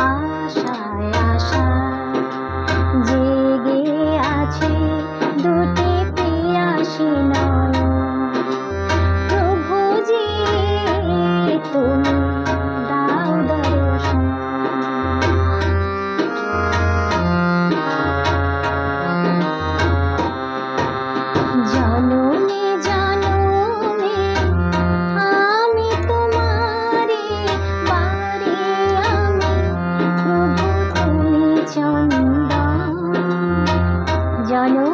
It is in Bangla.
আশায় জেগে আছে দুটি পিয়াসী